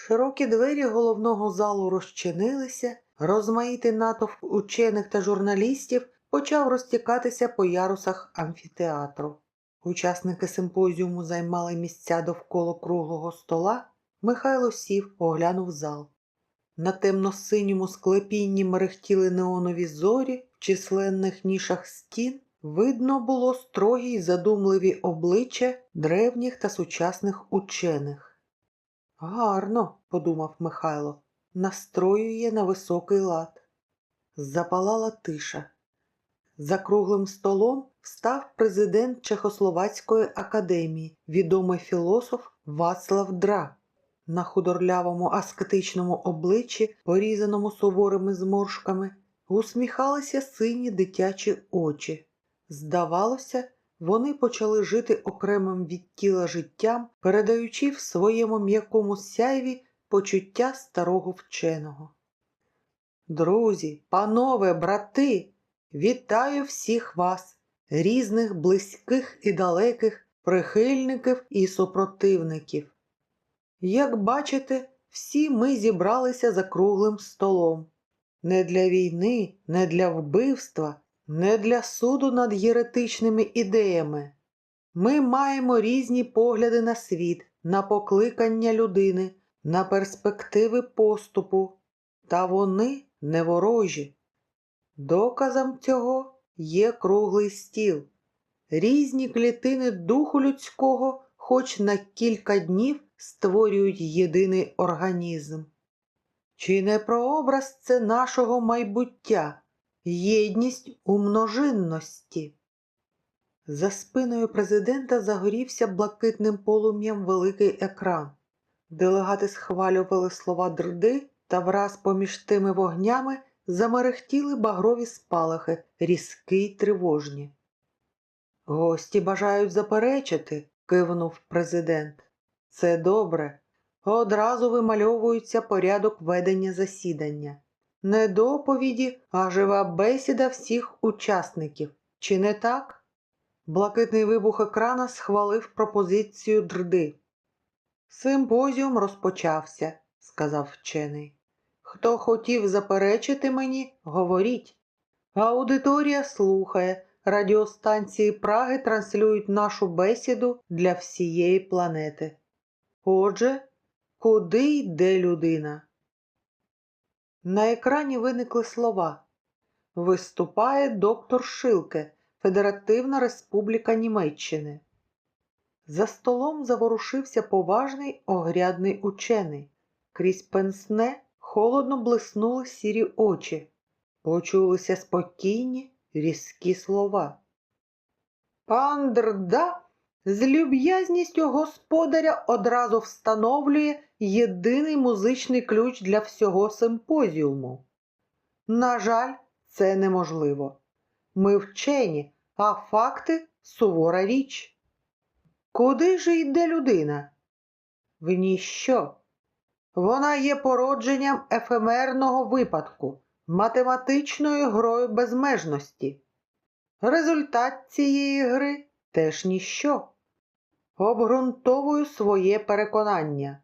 Широкі двері головного залу розчинилися, розмаїтий натовп учених та журналістів почав розтікатися по ярусах амфітеатру. Учасники симпозіуму займали місця довкола круглого стола. Михайло сів, оглянув зал. На темно-синьому склепінні мерехтіли неонові зорі, в численних нішах стін видно було строгі й задумливі обличчя древніх та сучасних учених. Гарно, подумав Михайло, настроює на високий лад. Запалала тиша. За круглим столом встав президент Чехословацької академії, відомий філософ Вацлав Дра. На худорлявому аскетичному обличчі, порізаному суворими зморшками, усміхалися сині дитячі очі. Здавалося, вони почали жити окремим від тіла життям, передаючи в своєму м'якому сяйві почуття старого вченого. Друзі, панове, брати, вітаю всіх вас, різних близьких і далеких прихильників і супротивників. Як бачите, всі ми зібралися за круглим столом. Не для війни, не для вбивства, не для суду над єретичними ідеями. Ми маємо різні погляди на світ, на покликання людини, на перспективи поступу, та вони не ворожі. Доказом цього є круглий стіл. Різні клітини духу людського хоч на кілька днів створюють єдиний організм. Чи не прообраз це нашого майбуття, єдність у множинності? За спиною президента загорівся блакитним полум'ям великий екран. Делегати схвалювали слова дрди, та враз поміж тими вогнями замерехтіли багрові спалахи, різкі й тривожні. Гості бажають заперечити, кивнув президент. Це добре. Одразу вимальовується порядок ведення засідання. Не доповіді, а жива бесіда всіх учасників. Чи не так? Блакитний вибух екрана схвалив пропозицію дрди. Симпозіум розпочався, сказав вчений. Хто хотів заперечити мені, говоріть. Аудиторія слухає. Радіостанції Праги транслюють нашу бесіду для всієї планети. Отже, куди йде людина? На екрані виникли слова. Виступає доктор Шилке, Федеративна Республіка Німеччини. За столом заворушився поважний огрядний учений. Крізь пенсне холодно блиснули сірі очі. Почулися спокійні, різкі слова. Пан Дрда з люб'язністю господаря одразу встановлює єдиний музичний ключ для всього симпозіуму. На жаль, це неможливо. Ми вчені, а факти сувора річ. Куди ж йде людина? В ніщо. Вона є породженням ефемерного випадку, математичною грою безмежності. Результат цієї гри теж ніщо. Обґрунтовую своє переконання.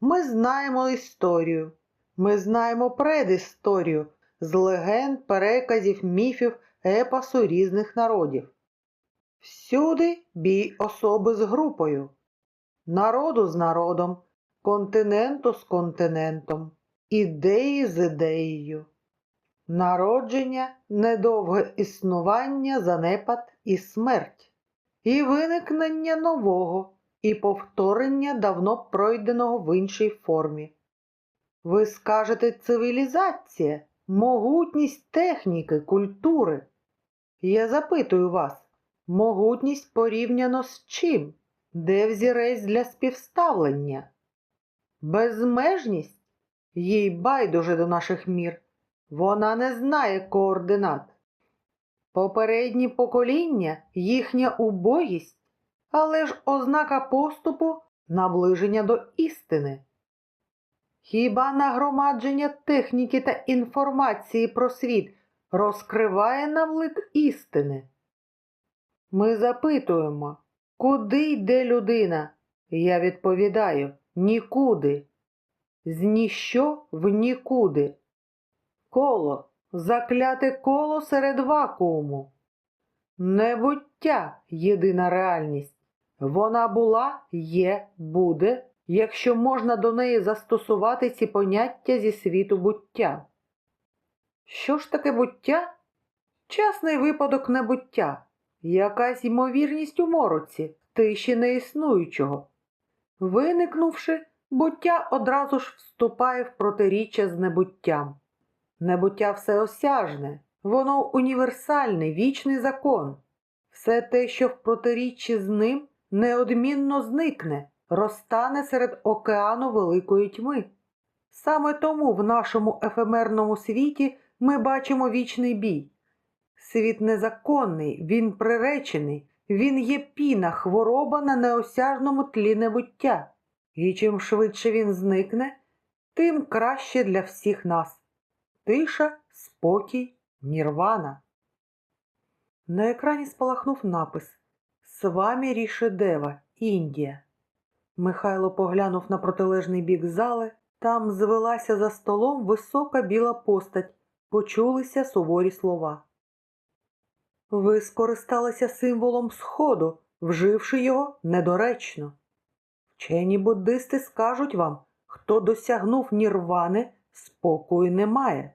Ми знаємо історію, ми знаємо предісторію з легенд, переказів, міфів, епосу різних народів. Всюди бій особи з групою, народу з народом, континенту з континентом, ідеї з ідеєю. Народження, недовге існування, занепад і смерть, і виникнення нового, і повторення давно пройденого в іншій формі. Ви скажете цивілізація, могутність техніки, культури. Я запитую вас, могутність порівняно з чим? Де взірець для співставлення? Безмежність? Їй байдуже до наших мір. Вона не знає координат. Попередні покоління їхня убогість, але ж ознака поступу наближення до істини. Хіба нагромадження техніки та інформації про світ розкриває нам лик істини? Ми запитуємо, куди йде людина? Я відповідаю нікуди. з ніщо в нікуди. Коло, закляте коло серед вакууму. Небуття єдина реальність. Вона була, є, буде, якщо можна до неї застосувати ці поняття зі світу буття. Що ж таке буття? Чесний випадок небуття, якась ймовірність у мороці, тиші неіснуючого. Виникнувши, буття одразу ж вступає в протиріччя з небуттям. Небуття всеосяжне, воно універсальний, вічний закон. Все те, що в протиріччі з ним, неодмінно зникне, розтане серед океану великої тьми. Саме тому в нашому ефемерному світі ми бачимо вічний бій. Світ незаконний, він приречений, він є піна, хвороба на неосяжному тлі небуття. І чим швидше він зникне, тим краще для всіх нас. Тиша, спокій, нірвана. На екрані спалахнув напис Свамі Рішедева, Індія. Михайло поглянув на протилежний бік зали. Там звелася за столом висока біла постать. Почулися суворі слова. Ви скористалися символом Сходу, вживши його недоречно. Вчені буддисти скажуть вам, хто досягнув нірвани, спокою немає.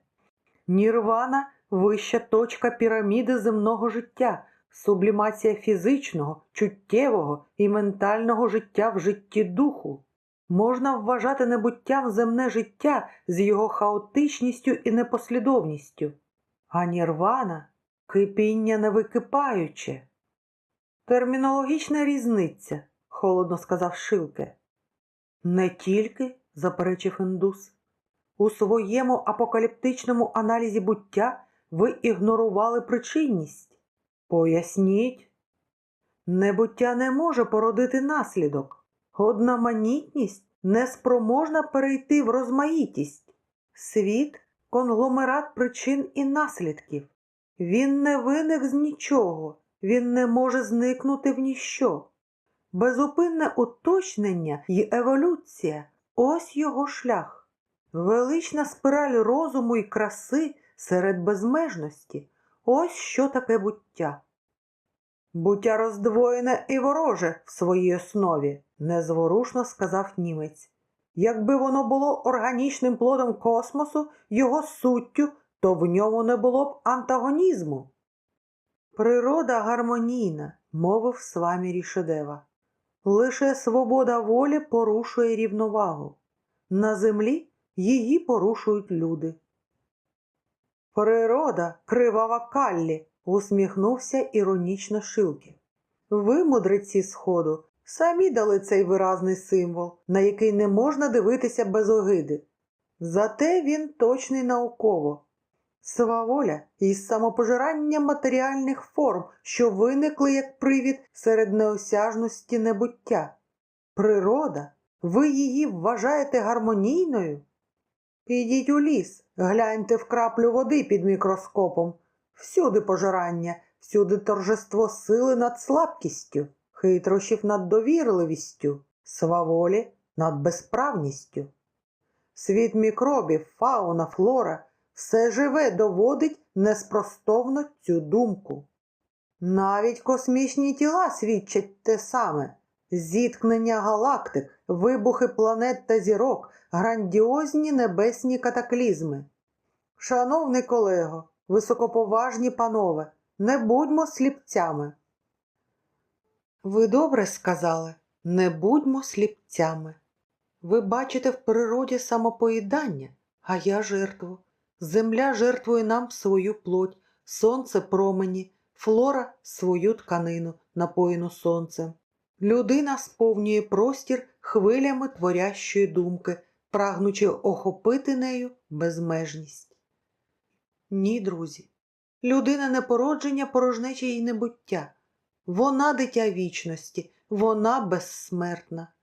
Нірвана вища точка піраміди земного життя, сублімація фізичного, чуттєвого і ментального життя в житті духу. Можна вважати небуттям земне життя з його хаотичністю і непослідовністю, а нірвана кипіння не википаюче. Термінологічна різниця, холодно сказав Шилке. Не тільки, заперечив індус. У своєму апокаліптичному аналізі буття ви ігнорували причинність. Поясніть. Небуття не може породити наслідок. Одноманітність неспроможна перейти в розмаїтість. Світ конгломерат причин і наслідків. Він не виник з нічого, він не може зникнути в ніщо. Безупинне уточнення і еволюція ось його шлях. Велична спираль розуму і краси серед безмежності. Ось що таке буття. Буття роздвоєне і вороже в своїй основі, незворушно сказав німець. Якби воно було органічним плодом космосу, його суттю, то в ньому не було б антагонізму. Природа гармонійна, мовив свамі Рішедева. Лише свобода волі порушує рівновагу. На землі її порушують люди. Природа кривава каллі, усміхнувся іронічно Шилки. Ви, мудреці Сходу, самі дали цей виразний символ, на який не можна дивитися без огиди. Зате він точний науково. Сваволя і самопожирання матеріальних форм, що виникли як привід серед неосяжності небуття. Природа, ви її вважаєте гармонійною? Підіть у ліс, гляньте в краплю води під мікроскопом. Всюди пожирання, всюди торжество сили над слабкістю, хитрощів над довірливістю, сваволі над безправністю. Світ мікробів, фауна, флора все живе доводить неспростовно цю думку. Навіть космічні тіла свідчать те саме зіткнення галактик, вибухи планет та зірок, грандіозні небесні катаклізми. Шановний колего, високоповажні панове, не будьмо сліпцями. Ви добре сказали, не будьмо сліпцями. Ви бачите в природі самопоїдання, а я жертву. Земля жертвує нам свою плоть, сонце промені, флора свою тканину, напоїну сонцем. Людина сповнює простір хвилями творящої думки, прагнучи охопити нею безмежність. Ні, друзі, людина не породження порожнечі й небуття. Вона дитя вічності, вона безсмертна.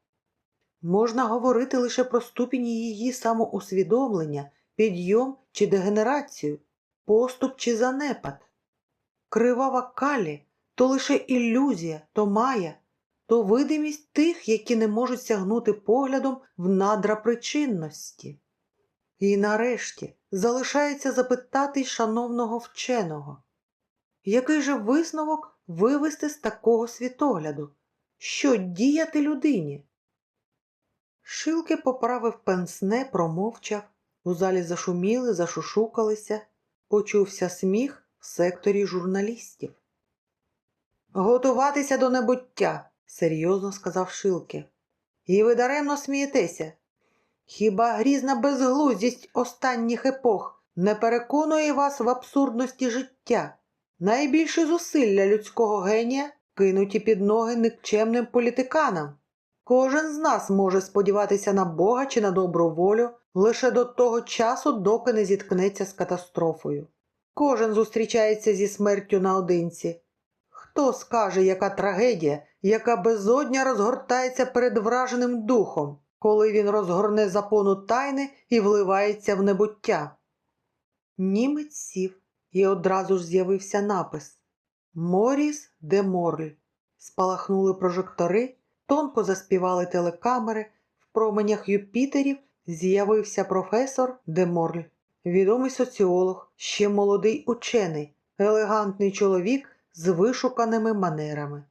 Можна говорити лише про ступінь її самоусвідомлення, підйом чи дегенерацію, поступ чи занепад. Кривава калі то лише ілюзія, то мая, то видимість тих, які не можуть сягнути поглядом в надра причинності. І нарешті залишається запитати шановного вченого, який же висновок вивести з такого світогляду? Що діяти людині? Шилки поправив пенсне, промовчав. У залі зашуміли, зашушукалися. Почувся сміх в секторі журналістів. Готуватися до небуття, серйозно сказав Шилки. І ви даремно смієтеся. Хіба грізна безглуздість останніх епох не переконує вас в абсурдності життя? Найбільше зусилля людського генія кинуті під ноги никчемним політиканам. Кожен з нас може сподіватися на Бога чи на добру волю лише до того часу, доки не зіткнеться з катастрофою. Кожен зустрічається зі смертю наодинці. Хто скаже, яка трагедія, яка безодня розгортається перед враженим духом, коли він розгорне запону тайни і вливається в небуття? Німець сів, і одразу ж з'явився напис Моріс де Морль. Спалахнули прожектори, тонко заспівали телекамери, в променях Юпітерів з'явився професор де Морль, відомий соціолог, ще молодий учений, елегантний чоловік з вишуканими манерами.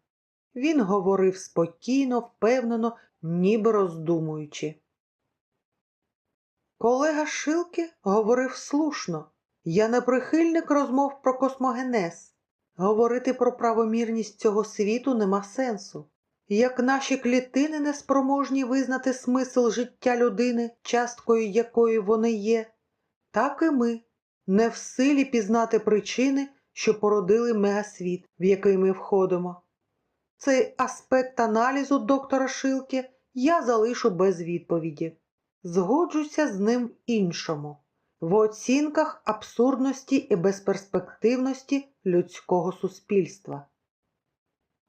Він говорив спокійно, впевнено, ніби роздумуючи. Колега Шилки говорив слушно. Я не прихильник розмов про космогенез. Говорити про правомірність цього світу нема сенсу. Як наші клітини неспроможні визнати смисл життя людини, часткою якої вони є, так і ми не в силі пізнати причини, що породили мегасвіт, в який ми входимо. Цей аспект аналізу доктора Шилки я залишу без відповіді. Згоджуся з ним в іншому в оцінках абсурдності і безперспективності людського суспільства.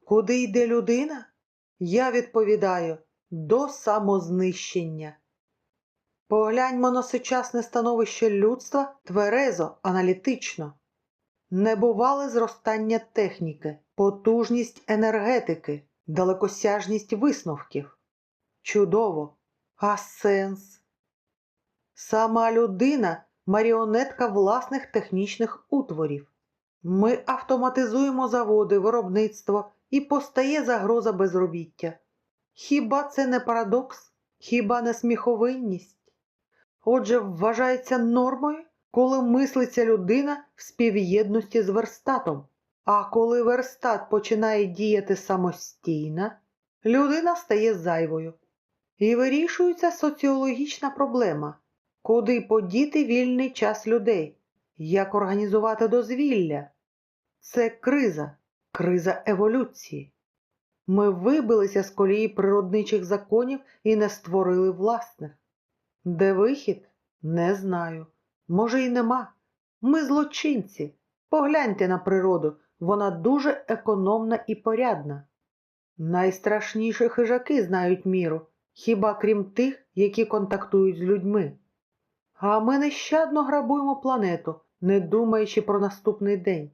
Куди йде людина? Я відповідаю до самознищення. Погляньмо на сучасне становище людства тверезо, аналітично. Небувале зростання техніки, потужність енергетики, далекосяжність висновків. Чудово, а сенс? Сама людина маріонетка власних технічних утворів. Ми автоматизуємо заводи, виробництво і постає загроза безробіття. Хіба це не парадокс? Хіба не сміховинність? Отже, вважається нормою, коли мислиться людина в співєдності з верстатом. А коли верстат починає діяти самостійно, людина стає зайвою. І вирішується соціологічна проблема, куди подіти вільний час людей, як організувати дозвілля. Це криза, криза еволюції. Ми вибилися з колії природничих законів і не створили власних. Де вихід? Не знаю. Може, й нема. Ми злочинці. Погляньте на природу, вона дуже економна і порядна. Найстрашніші хижаки знають міру, хіба крім тих, які контактують з людьми. А ми нещадно грабуємо планету, не думаючи про наступний день.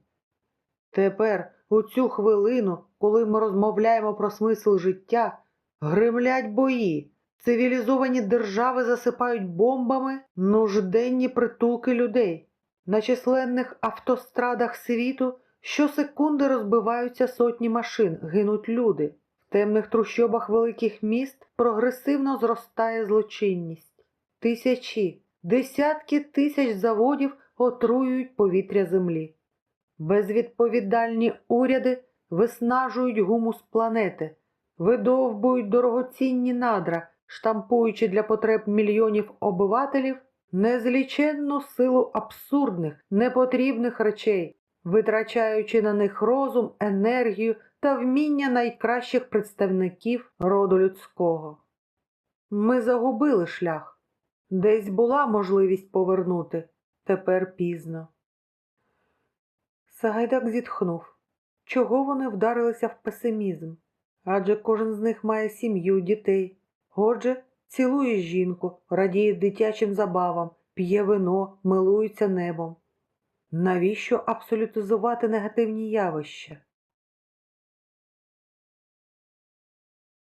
Тепер, у цю хвилину, коли ми розмовляємо про смисл життя, гримлять бої, цивілізовані держави засипають бомбами нужденні притулки людей. На численних автострадах світу щосекунди розбиваються сотні машин, гинуть люди. В темних трущобах великих міст прогресивно зростає злочинність. Тисячі, десятки тисяч заводів отруюють повітря землі. Безвідповідальні уряди виснажують гумус планети, видовбують дорогоцінні надра, штампуючи для потреб мільйонів обивателів незліченну силу абсурдних, непотрібних речей, витрачаючи на них розум, енергію та вміння найкращих представників роду людського. Ми загубили шлях. Десь була можливість повернути, тепер пізно. Сагайдак зітхнув. Чого вони вдарилися в песимізм? Адже кожен з них має сім'ю, дітей. Отже, цілує жінку, радіє дитячим забавам, п'є вино, милується небом. Навіщо абсолютизувати негативні явища?